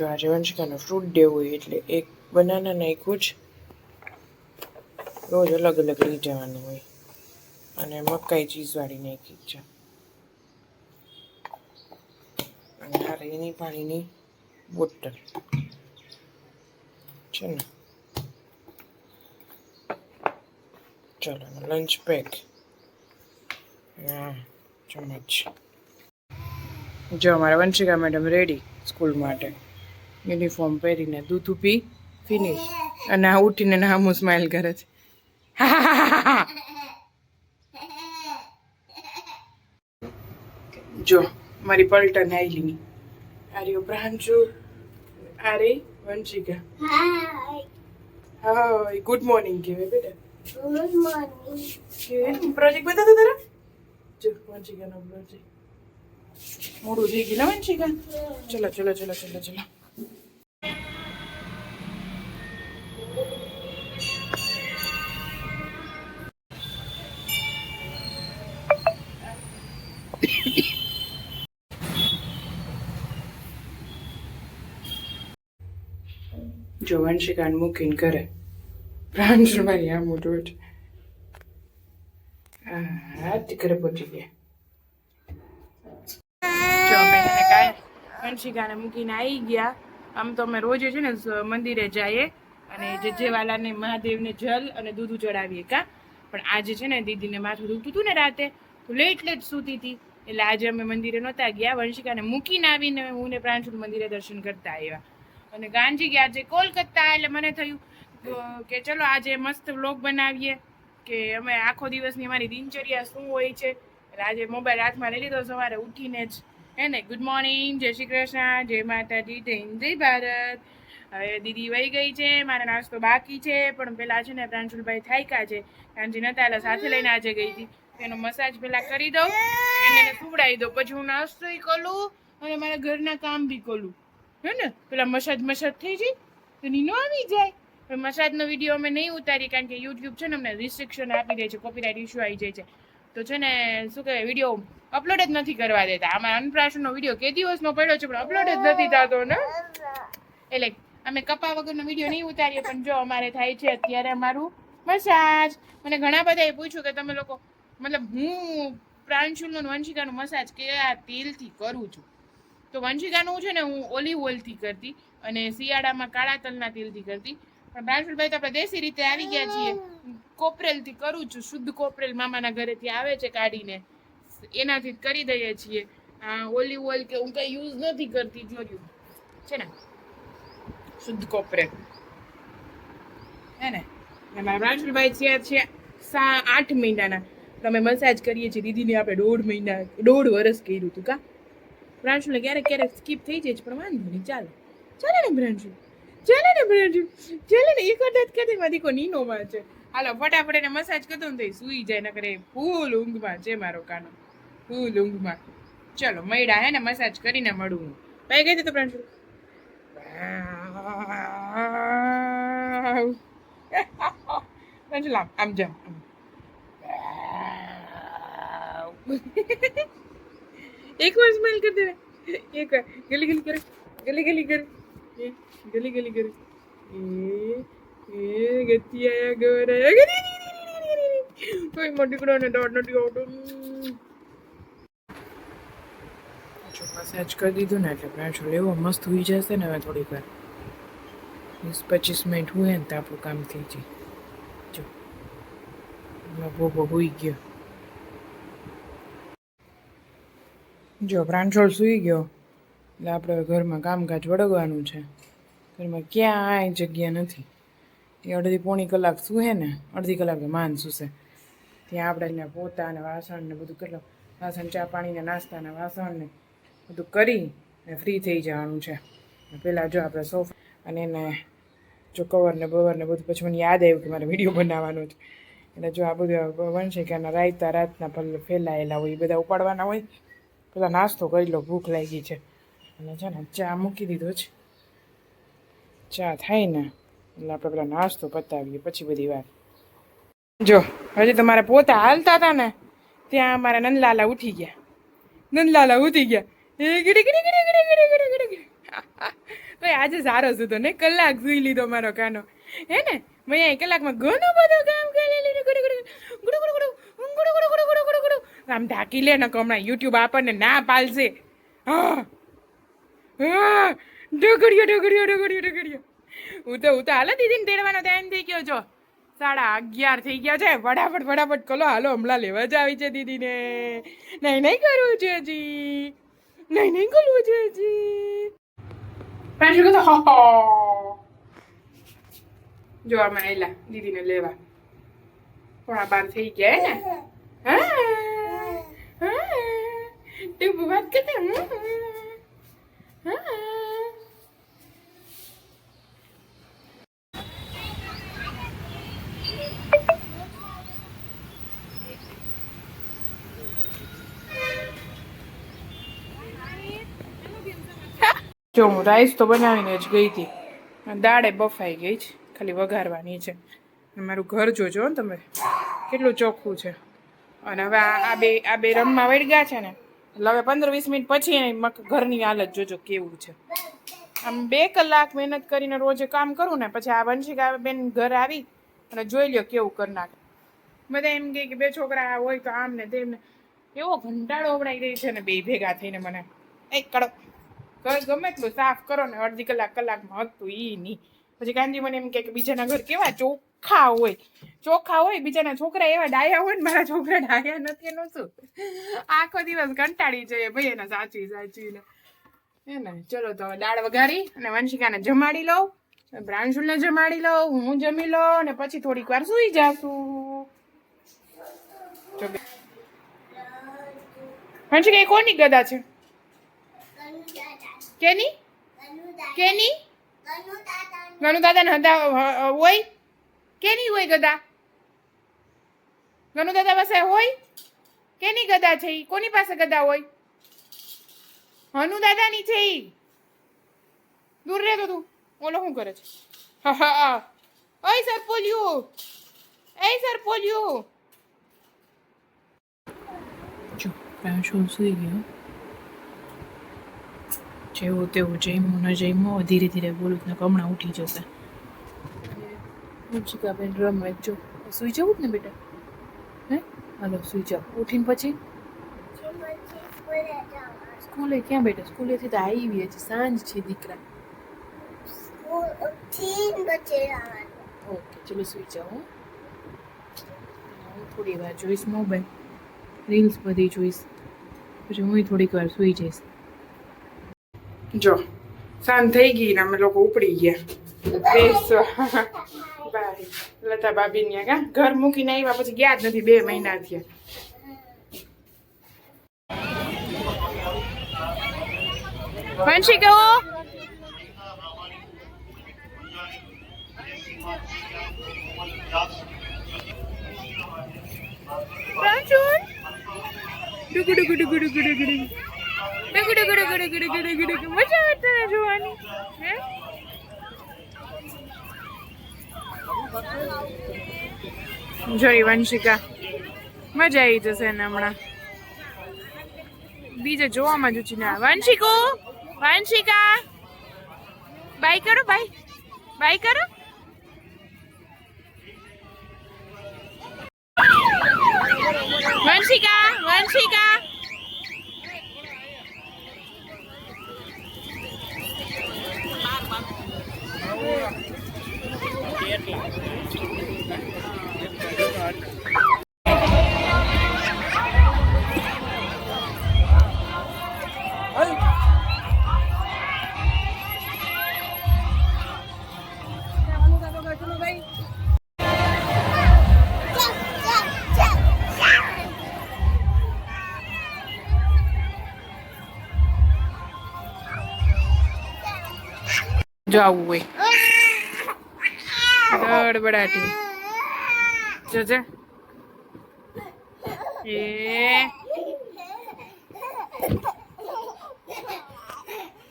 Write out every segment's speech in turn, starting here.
જો આજે વંશિકાનો fruit day હોય એટલે એક બનાના નાખ્યું જ રોજ અલગ અલગ લઈ જવાનું હોય. અને મકાઈ ચીઝવાળી નાખી છે. અને આ એની પાણીની બોટલ છે ને. ચલો લંચ પેક ચમચ જો અમારા વંશિકા મેડમ રેડી સ્કૂલ માટે. યુનિફોર્મ પહેરીને દૂધ પી ફિનિશ અને આ ઉઠીને નામું સ્માઇલ કરે છે. જો મારી પલટન આવેલી આર્યો પ્રાંશુ આરે વંશિકા. હા ગુડ મોર્નિંગ કહેવાય બેટા. ગુડ મોર્નિંગ પ્રોજેક્ટ બતાતો તારા? જો વંશિકાનો પ્રોજેક્ટ મોડું થઈ ગયું ને વંશિકા? ચલો ચલો ચલો ચલો ચલો. મૂકીને કરે પ્રાંશુ મારી આ મોટું છે. હા ઘરે પહોંચી ગયા. કાંઈ વંશિકાને મૂકીને આવી ગયા. આમ તો અમે રોજ છે ને મંદિરે જઈએ અને જજેવાલાને મહાદેવને જલ અને દૂધ ચડાવીએ કા? પણ આજે છે ને દીદીને માથું દુખતું હતું ને રાતે તો લેટ લેટ સૂતી હતી. એટલે આજે અમે મંદિરે નહોતા ગયા. વંશિકાને મૂકીને આવીને હું ને પ્રાંશુલ મંદિરે દર્શન કરતા આવ્યા. અને ગાંધી ગયા આજે કોલકાતા એટલે મને થયું કે ચલો આજે મસ્ત વ્લોગ બનાવીએ, કે અમે આખો દિવસની અમારી દિનચર્યા શું હોય છે. એટલે આજે મોબાઈલ હાથમાં લઈ લીધો, સવારે ઉઠીને જ, હે ને? ગુડ મોર્નિંગ જય શ્રી કૃષ્ણ, જય માતાજી, જય જય ભારત. હવે દીદી વહી ગઈ છે, મારો નાસ્તો બાકી છે, પણ પેલા છે ને પ્રાંશુલભાઈ થાયકા છે. કાંજી નતા, એટલે સાથે લઈને આજે ગઈ હતી. એનો મસાજ પેલા કરી દઉં, એને સુવડાવી દઉં. પછી હું નાસ્તો કરું અને મારા ઘરના કામ બી કરું. હે ને? પેલા મસાજ મસાજ થઈ જાય, તો નીનો આવી જાય. પણ મસાજનો વીડિયો અમે નહીં ઉતારી કારણ કે યુટ્યુબ છે ને અમને રિસ્ટ્રિક્શન આપી દે છે કોપીરાઇટ ઇશ્યુ આવી જાય છે. તો છે ને, શું કહેવાય, વીડિયો અપલોડ જ નથી કરવા દેતા. અમારા અન્નપ્રાશનનો વીડિયો કે દિવસનો પડ્યો છે, પણ અપલોડ જ નથી થતો, ને? એટલે અમે કપા વગરનો વીડિયો નહીં ઉતારીએ, પણ જો અમારે થાય છે, અત્યારે અમારું મસાજ. મને ઘણા બધાએ પૂછ્યું કે તમે લોકો, મતલબ હું પ્રાંશુલનું વંશિકાનું મસાજ કયા તેલથી કરું છું? તો વંશિકાનું છે ને હું ઓલિવ ઓઇલથી કરતી અને શિયાળામાં કાળા તલના તેલથી કરતી. પણ પ્રાંશુલભાઈ તો આપણે દેશી રીતે આવી ગયા છીએ. કોપરેલથી કરું છું, શુદ્ધ કોપરેલ મામાના ઘરેથી આવે છે કાઢીને. એનાથી કરી દઈએ છીએ. આ ઓલિવ ઓઇલ કે હું કંઈ યુઝ નથી કરતી, જોયું. છે ને? શુદ્ધ કોપરેલ. હે ને? મારા પ્રાંશુલભાઈ છે છે સા આઠ મહિનાના. તમે મસાજ કરીએ છીએ. દીદીને આપણે દોઢ મહિના, દોઢ વર્ષ કર્યું હતું કા? પ્રાંશુલે ક્યારેક ક્યારેક સ્કીપ થઈ જાય છે, પણ વાંધો નહીં, ચાલે. ચાલે ને પ્રાંશુ ચાલે ને પ્રાંશુ ચાલે ને, એક અડધા કરી મારી કો નીનોમાં છે હાલો, ફટાફટ એને મસાજ કરતો ને થઈ સૂઈ જાય, નકરે ફૂલ ઊંઘમાં છે મારો કાનો. ફૂલ ઊંઘમાં. ચલો, મૈડા હે ને મસાજ કરીને મળું હું. ભાઈ ગઈ તો પ્રાંશુ પ્રાંશુ આમ આમ જામ આમ એક વાર સ્માઈલ કરી દે એક વાર ગલી ગલી કરે ગલી ગલી કરે એ, ગલી ગલી કરે એ એ ગતિ આયા ગવર આયા ગરી ગરી ગરી ગરી ગરી. તોય મોટી કડો ને દોડ નથી આવતો જો મસાજ કરી દીધું ને એટલે પ્રાંશુ લેવો મસ્ત હોઈ જશે ને હવે થોડીક વાર વીસ પચીસ મિનિટ હોય ને તો આપણું કામ થઈ જાય જો હમણાં ભોગો હોઈ ગયો જો પ્રાંશોળ સૂઈ ગયો, એટલે આપણે ઘરમાં કામકાજ વળગવાનું છે. ઘરમાં ક્યાંય જગ્યા નથી. એ અડધી પોણી કલાક સૂહે ને, અડધી કલાકે માન સૂશે ત્યાં આપણે એને પોતા ને વાસણ બધું કેટલું, વાસણ, ચા પાણીને નાસ્તાને વાસણને બધું કરી ને ફ્રી થઈ જવાનું છે. પહેલાં જો આપણે સોફ અને એને જો કવર ને બવર બધું, પછી મને યાદ આવ્યું કે મારે વીડિયો બનાવવાનો છે. એટલે જો આ બધું બનશે કે એના રાયતા રાતના પલ્લે ફેલાયેલા હોય, એ બધા ઉપાડવાના હોય પેલા નાસ્તો કરી લો ભૂખ લાગી છે અને છે ને ચા મૂકી દીધો છે ચા થાય ને એટલે આપણે પેલા નાસ્તો પતાવીએ પછી બધી વાત જો હજી તમારે પોતા હાલતા હતા ને ત્યાં અમારા નંદલાલા ઉઠી ગયા નંદલાલા ઉઠી ગયા એ ગીડી ગીડી ગીડી ગીડી ગીડી ગીડી ગીડી ભાઈ આજે સારો સુધો ને કલાક સુઈ લીધો મારો કાનો હે ને મેં કલાકમાં ઘણું બધું કામ કરી લીધું ગુડુ આમ ઢાંકી લે ને હમણાં યુટ્યુબ આપણને ના પાલશે. ઢગડ્યો ઢગડ્યો ઢગડ્યો ઢગડ્યો. હું તો હું તો હાલો દીદીને તેડવાનો ટાઈમ થઈ ગયો છો સાડા અગિયાર થઈ ગયા છે. ફટાફટ ફટાફટ કલો હાલો, હમણાં લેવા જ આવી છે દીદીને. નહીં નહીં કરવું છે હજી. નહીં નહીં કરવું છે હજી. પાછું કહો આયલા. દીદીને લેવા. થોડા બાર થઈ ગયા ને? હા. તું વાત કરતા જો હું રાઈસ તો બનાવીને જ ગઈ હતી. દાળે બફાઈ ગઈ છે. ખાલી વઘારવાની છે. મારું ઘર જોજો તમે. કેટલું ચોખ્ખું છે. અને હવે આ બે આ બે રમવા વળગ્યા છે ને. એટલે હવે પંદર વીસ મિનિટ પછી ઘરની હાલત જોજો કેવું છે. આમ બે કલાક મહેનત કરીને રોજે કામ કરું ને, પછી આ વંશિકા બેન ઘર આવી અને જોઈ લ્યો કેવું કરી નાખે. બધા એમ કહે કે બે છોકરા હોય તો આમ ને તેમને એવો ઘંટાળો ઓવડાઈ ગઈ છે ને બે ભેગા થઈને મને. એ કડક ઘર ગમે એટલું સાફ કરો ને અડધી કલાક કલાકમાં હતું એ નહીં. પછી ગાંધી મને એમ કે બીજાના ઘર કેવા ચોખ્ખા હોય. ચોખ્ખા હોય બીજાના છોકરા એવા ડાયા હોય ને મારા છોકરા ડાયા નથી એનું શું? આખો દિવસ કંટાળી જઈએ ભાઈ એને સાચી સાચી ને. હે ને ચલો તો દાળ વઘારી અને વંશિકાને જમાડી લઉં બ્રાંશુલને જમાડી લઉં હું જમી લઉં અને પછી થોડીક વાર સુઈ જાશું. વંશિકા એ કોની ગદા છે? કેની? કેની? ગનુ દાદા ને હતા હોય? કેની હોય ગદા? ગનુ દાદા પાસે હોય? કેની ગદા છે કોની પાસે ગદા હોય? હનુ દાદાની છે ઈ. દૂર રહેતો તું. ઓલો શું કરે છે? હા હા હા. સર પોલ્યું. એ સરપોલિયું જો પ્રાંશુ સુઈ ગયો? જેવું તેવું જમ્યું ન જમ્યું ધીરે ધીરે બોલું ને હમણાં ઉઠી જશે. મુચિકા બેન રમે જો સુઈ જવું જ ને બેટા? હે? હાલો, સુઈ જાઓ. ઉઠીને પછી? સ્કૂલે ક્યાં બેટા? સ્કૂલેથી તો આવી છે સાંજ છે, દીકરા. ઓકે, ચલો સુઈ જાઓ. હું. થોડી વાર જોઈશ મોબાઈલ. રીલ્સ બધી જોઈશ. પછી હું થોડીક વાર સુઈ જઈશ. જો, સાંજ થઈ ગઈ ને અમે લોકો ઉપડી ગયા. ને કા ઘર મૂકીને આવ્યા પછી ગયા જ નથી બે મહિના થયા વંશી dugu dugu dugu dugu dugu. Dugu dugu dugu dugu dugu dugu dugu. મજા આવે તને જોવાની હે જોઈ વંશિકા મજા આવી જશે ને હમણાં. બીજે જોવામાં જ ના વંશિકો વંશિકા બાય કરો, બાય. બાય કરો. વંશિકા વંશિકા જો હોય. ગડબડાટી. જોજે એ.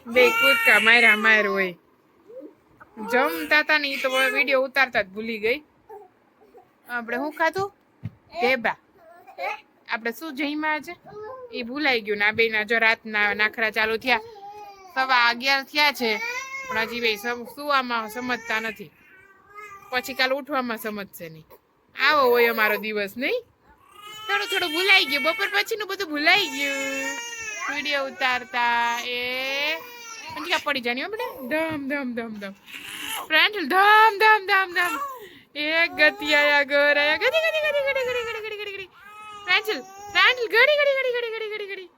બે કૂદકા માર્યા માર હોય. જમતા હતા નહીં, તો વીડિયો ઉતારતા જ ભૂલી ગઈ. આપણે શું ખાધું? ઢેબા. આપણે શું જઈમાં છે એ ભૂલાઈ ગયું ના બે ના જો રાતના નાખરા ચાલુ થયા. સવા અગિયાર થયા છે. પણ હજી બે સમજતા નથી પછી કાલ ઉઠવામાં સમજશે નહીં આવો હોય અમારો દિવસ નહીં થોડું થોડું ભૂલાઈ ગયું બપોર પછીનું બધું ભૂલાઈ ગયું વીડિયો ઉતારતા એ અંજિકા પડી જાય બેટા ધમ ધમ ધમ ધમ ફ્રેન્ડ ધમ ધમ ધમ ધમ એક ગતિ આયા ઘર આયા ગતિ ગતિ ગતિ ગતિ ગતિ ગતિ ગતિ ગતિ ગતિ ફ્રેન્ડ ફ્રેન્ડ ઘડી ઘડી ઘડી ઘડી ઘડી ઘડી ઘડી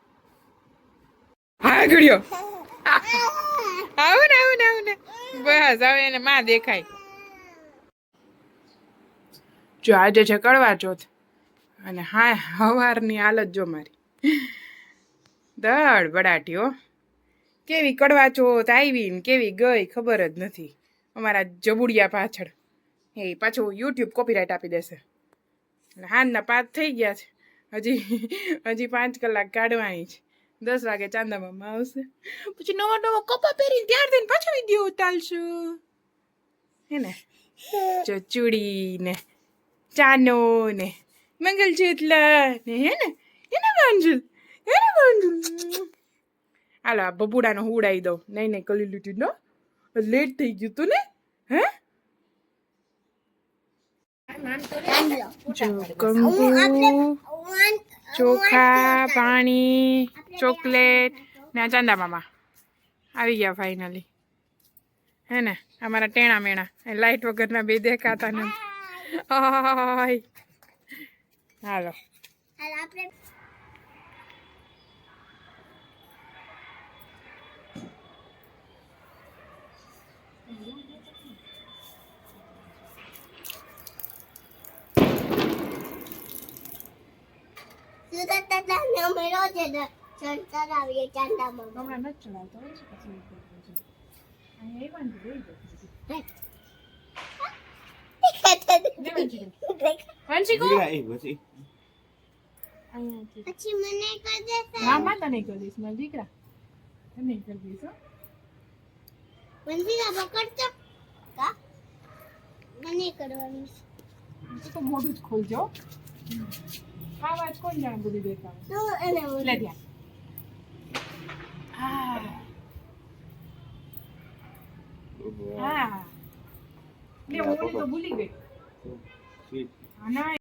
હા ઘડિયો આવું ને આવું ને બસ, હવે એને માં દેખાય. જો આજે છે કડવા ચોથ અને હા, હવારની હાલત જો મારી. દળ બડાટીઓ કેવી કડવા ચોથ આવી ને કેવી ગઈ, ખબર જ નથી. અમારા જબુડિયા પાછળ. એ પાછું યુટ્યુબ કોપીરાઇટ આપી દેશે. એટલે હાનના પાંચ થઈ ગયા છે. હજી હજી પાંચ કલાક કાઢવાની છે. દસ વાગે ચાંદા મામા આવશે પછી નવો નવો કપા પહેરીને ત્યાર દઈને પાછો વીડિયો ઉતારશું હે ને જો ચૂડી ને ચાનો ને મંગલસૂત્ર ને હે ને હે ને મંજુલ હે ને મંજુલ હાલો આ બબુડાનો ઉડાઈ દઉં નહીં નહીં કલી લીટી નો લેટ થઈ ગયું તું ને હે ચોખા પાણી ચોકલેટ ને ચાંદા મામા. આવી ગયા ફાઇનલી હે ને? અમારા ટેણા મેણા. એ લાઈટ વગરના બે દેખાતા ને હાલો. હમણાં નથી ચડાવતો હોય છે. ચણ ચડાવીએ ચાંદામાં હમણાં નથી ચડાવતો હોય છે પછી અહીંયા એ વાંધો લઈ જાય દીકરા પકડતો મને કરવાની તો મોઢું જ ખોલજો આ વાત કોણ જાણ બધી દેખાવ લે ધ્યાન હા. હા. લે ઓલી તો ભૂલી ગઈ. હા ના.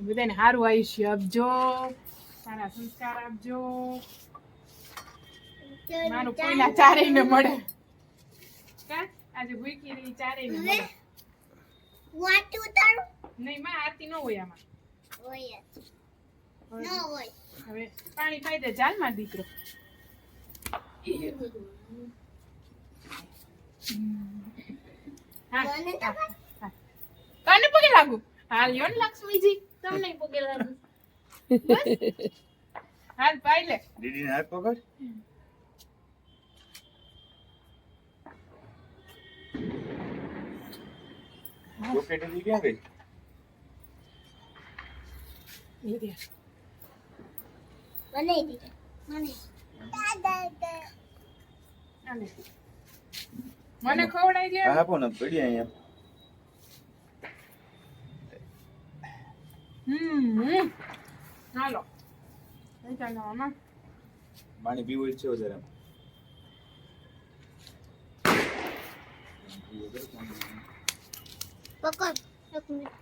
બધાને સારું આયુષ્ય આપજો. સારા સંસ્કાર આપજો. મારું કોઈના ચારેય ને મળે. કા? આજે ભૂખી રહી ચારે ને વાટ ઉતારું નહીં માં આરતી ન હોય આમાં. હોય ન હોય. હવે પાણી પાઈ દે. ચાલમાં દીકરો. તને પગે લાગુ? હાલ યોન લક્ષ્મીજી તમને પગે લાગુ. હાલ પાઈ લે. દીદીને હાથ પકડ. ચોકલેટ દી ક્યાં ગઈ? દી. મને દી મને. દાદા મને ખવડાઈ દે. આપો ને પડી અહીંયા. હમ હાલો. એ ચાલો મામા. પાણી પીવું છે જરા. Thank you. પકડ. એક મિનિટ.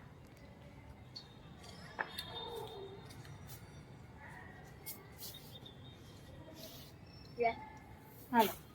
હાલો.